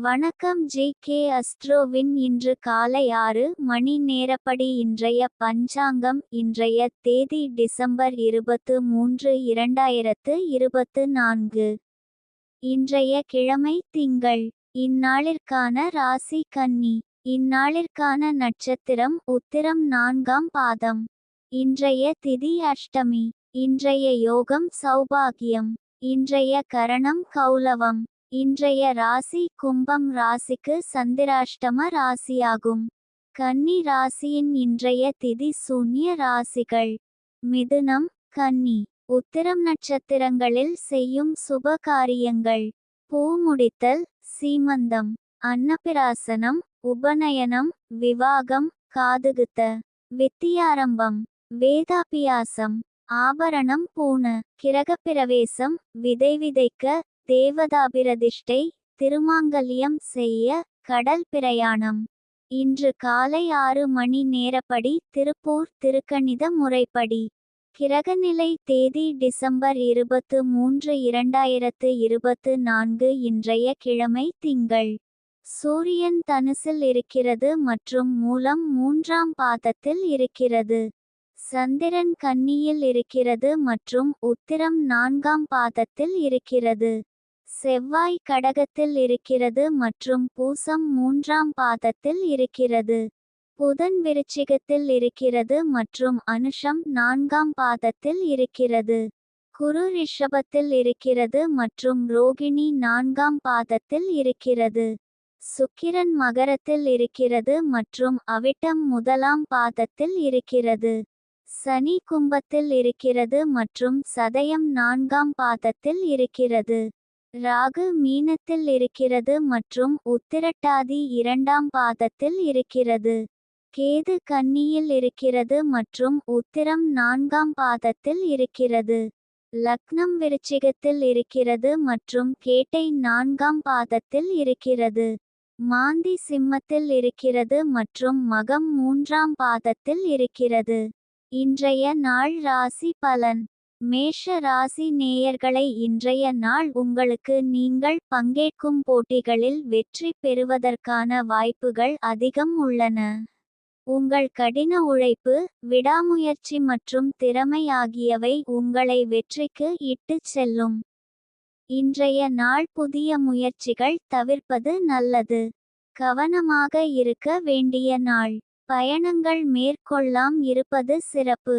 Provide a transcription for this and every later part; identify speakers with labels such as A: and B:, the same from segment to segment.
A: வணக்கம் G K அஸ்ட்ரோவின். இன்று காலை ஆறு மணி நேரப்படி இன்றைய பஞ்சாங்கம் இன்றைய தேதி டிசம்பர் இருபத்து மூன்று இரண்டாயிரத்து இருபத்து நான்கு. இன்றைய கிழமை திங்கள் இந்நாளிற்கான ராசி கன்னி. இந்நாளிற்கான நட்சத்திரம் உத்திரம் நான்காம் பாதம். இன்றைய திதி அஷ்டமி. இன்றைய யோகம் சௌபாகியம். இன்றைய கரணம் கௌலவம். இன்றைய ராசி கும்பம் ராசிக்கு சந்திராஷ்டம ராசியாகும். கன்னி ராசியின் இன்றைய திதி சூன்ய ராசிகள். மிதுனம் கன்னி. உத்திரம் நட்சத்திரங்களில் செய்யும் சுப காரியங்கள். பூ முடித்தல் சீமந்தம். அன்னபிராசனம் உபநயனம் விவாகம் காதுகுத்த. வித்தியாரம்பம் வேதாபியாசம். ஆபரணம் பூண. கிரகப்பிரவேசம் விதை விதைக்க தேவதாபிரதிஷ்டை திருமாங்கல்யம் செய்ய கடல் பிரயாணம். இன்று காலை ஆறு மணி நேரப்படி திருப்பூர் திருக்கணித முறைப்படி. கிரகநிலை தேதி டிசம்பர் இருபத்து மூன்று இரண்டாயிரத்து இருபத்து நான்கு இன்றைய கிழமை திங்கள். சூரியன் தனுசில் இருக்கிறது மற்றும் மூலம் மூன்றாம் பாதத்தில் இருக்கிறது. சந்திரன் கன்னியில் இருக்கிறது மற்றும் உத்திரம் நான்காம் பாதத்தில் இருக்கிறது. செவ்வாய் கடகத்தில் இருக்கிறது மற்றும் பூசம் மூன்றாம் பாதத்தில் இருக்கிறது. புதன் விருச்சிகத்தில் இருக்கிறது மற்றும் அனுஷம் நான்காம் பாதத்தில் இருக்கிறது. குரு ரிஷபத்தில் இருக்கிறது மற்றும் ரோகிணி நான்காம் பாதத்தில் இருக்கிறது. சுக்கிரன் மகரத்தில் இருக்கிறது மற்றும் அவிட்டம் முதலாம் பாதத்தில் இருக்கிறது. சனி கும்பத்தில் இருக்கிறது மற்றும் சதயம் நான்காம் பாதத்தில் இருக்கிறது. ராகு மீனத்தில் இருக்கிறது மற்றும் உத்திரட்டாதி இரண்டாம் பாதத்தில் இருக்கிறது. கேது கன்னியில் இருக்கிறது மற்றும் உத்திரம் நான்காம் பாதத்தில் இருக்கிறது. லக்னம் விருச்சிகத்தில் இருக்கிறது மற்றும் கேட்டை நான்காம் பாதத்தில் இருக்கிறது. மாந்தி சிம்மத்தில் இருக்கிறது மற்றும் மகம் மூன்றாம் பாதத்தில் இருக்கிறது. இன்றைய நாள் ராசி பலன். மேஷ ராசி நேயர்களை இன்றைய நாள் உங்களுக்கு நீங்கள் பங்கேற்கும் போட்டிகளில் வெற்றி பெறுவதற்கான வாய்ப்புகள் அதிகம் உள்ளன. உங்கள் கடின உழைப்பு விடாமுயற்சி மற்றும் திறமை ஆகியவை உங்களை வெற்றிக்கு இட்டுச் செல்லும். இன்றைய நாள் புதிய முயற்சிகள் தவிர்ப்பது நல்லது. கவனமாக இருக்க வேண்டிய நாள். பயணங்கள் மேற்கொள்ளாம் இருப்பது சிறப்பு.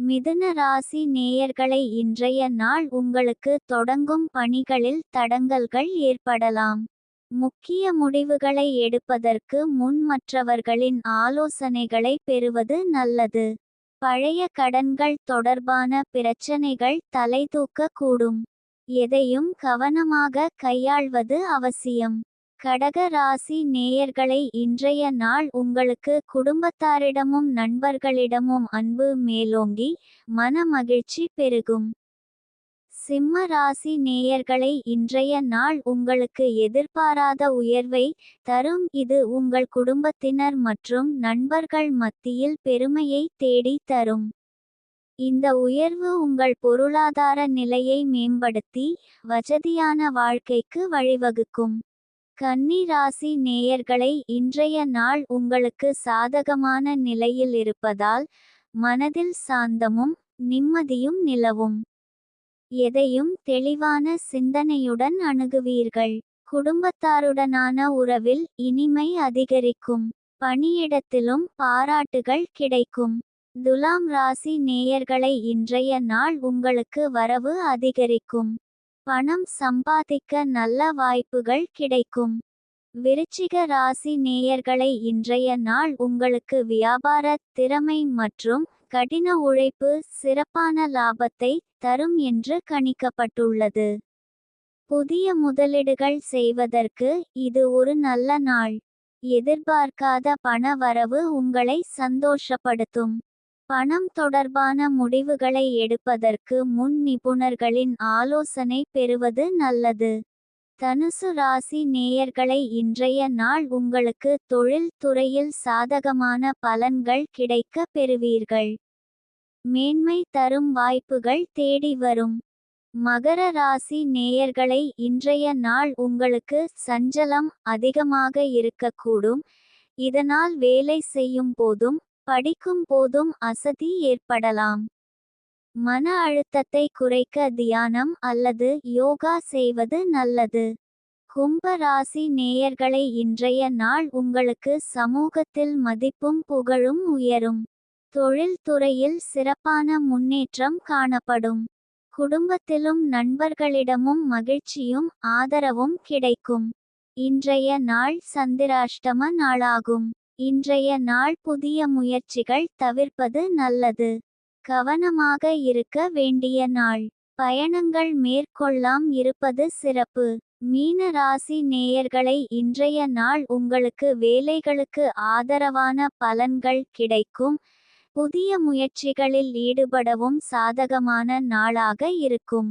A: மிதுன ராசி நேயர்களை இன்றைய நாள் உங்களுக்கு தொடங்கும் பணிகளில் தடங்கல்கள் ஏற்படலாம். முக்கிய முடிவுகளை எடுப்பதற்கு முன் மற்றவர்களின் ஆலோசனைகளை பெறுவது நல்லது. பழைய கடன்கள் தொடர்பான பிரச்சனைகள் தலைதூக்க கூடும் எதையும் கவனமாக கையாள்வது அவசியம். கடக ராசி நேயர்களை இன்றைய நாள் உங்களுக்கு குடும்பத்தாரிடமும் நண்பர்களிடமும் அன்பு மேலோங்கி மன மகிழ்ச்சி பெருகும். சிம்ம ராசி நேயர்களை இன்றைய நாள் உங்களுக்கு எதிர்பாராத உயர்வை தரும். இது உங்கள் குடும்பத்தினர் மற்றும் நண்பர்கள் மத்தியில் பெருமையை தேடி தரும். இந்த உயர்வு உங்கள் பொருளாதார நிலையை மேம்படுத்தி வசதியான வாழ்க்கைக்கு வழிவகுக்கும். கன்னி ராசி நேயர்களை இன்றைய நாள் உங்களுக்கு சாதகமான நிலையில் இருப்பதால் மனதில் சாந்தமும் நிம்மதியும் நிலவும். எதையும் தெளிவான சிந்தனையுடன் அணுகுவீர்கள். குடும்பத்தாருடனான உறவில் இனிமை அதிகரிக்கும். பணியிடத்திலும் பாராட்டுகள் கிடைக்கும். துலாம் ராசி நேயர்களை இன்றைய நாள் உங்களுக்கு வரவு அதிகரிக்கும். பணம் சம்பாதிக்க நல்ல வாய்ப்புகள் கிடைக்கும். விருச்சிக ராசி நேயர்களை இன்றைய நாள் உங்களுக்கு வியாபார திறமை மற்றும் கடின உழைப்பு சிறப்பான லாபத்தை தரும் என்று கணிக்கப்பட்டுள்ளது. புதிய முதலீடுகள் செய்வதற்கு இது ஒரு நல்ல நாள். எதிர்பார்க்காத பண வரவு உங்களை சந்தோஷப்படுத்தும். பணம் தொடர்பான முடிவுகளை எடுப்பதற்கு முன் நிபுணர்களின் ஆலோசனை பெறுவது நல்லது. தனுசு ராசி நேயர்களை இன்றைய நாள் உங்களுக்கு தொழில் துறையில் சாதகமான பலன்கள் கிடைக்க பெறுவீர்கள். மேன்மை தரும் வாய்ப்புகள் தேடி வரும். மகர ராசி நேயர்களை இன்றைய நாள் உங்களுக்கு சஞ்சலம் அதிகமாக இருக்கக்கூடும். இதனால் வேலை செய்யும் போதும் படிக்கும் போதும் அசதி ஏற்படலாம். மன அழுத்தத்தை குறைக்க தியானம் அல்லது யோகா செய்வது நல்லது. கும்ப ராசி நேயர்களை இன்றைய நாள் உங்களுக்கு சமூகத்தில் மதிப்பும் புகழும் உயரும். தொழில்துறையில் சிறப்பான முன்னேற்றம் காணப்படும். குடும்பத்திலும் நண்பர்களிடமும் மகிழ்ச்சியும் ஆதரவும் கிடைக்கும். இன்றைய நாள் சந்திராஷ்டம நாளாகும். இன்றைய நாள் புதிய முயற்சிகள் தவிர்ப்பது நல்லது. கவனமாக இருக்க வேண்டிய நாள். பயணங்கள் மேற்கொள்ளாம் இருப்பது சிறப்பு. மீன ராசி நேயர்களை இன்றைய நாள் உங்களுக்கு வேலைகளுக்கு ஆதரவான பலன்கள் கிடைக்கும். புதிய முயற்சிகளில் ஈடுபடவும் சாதகமான நாளாக இருக்கும்.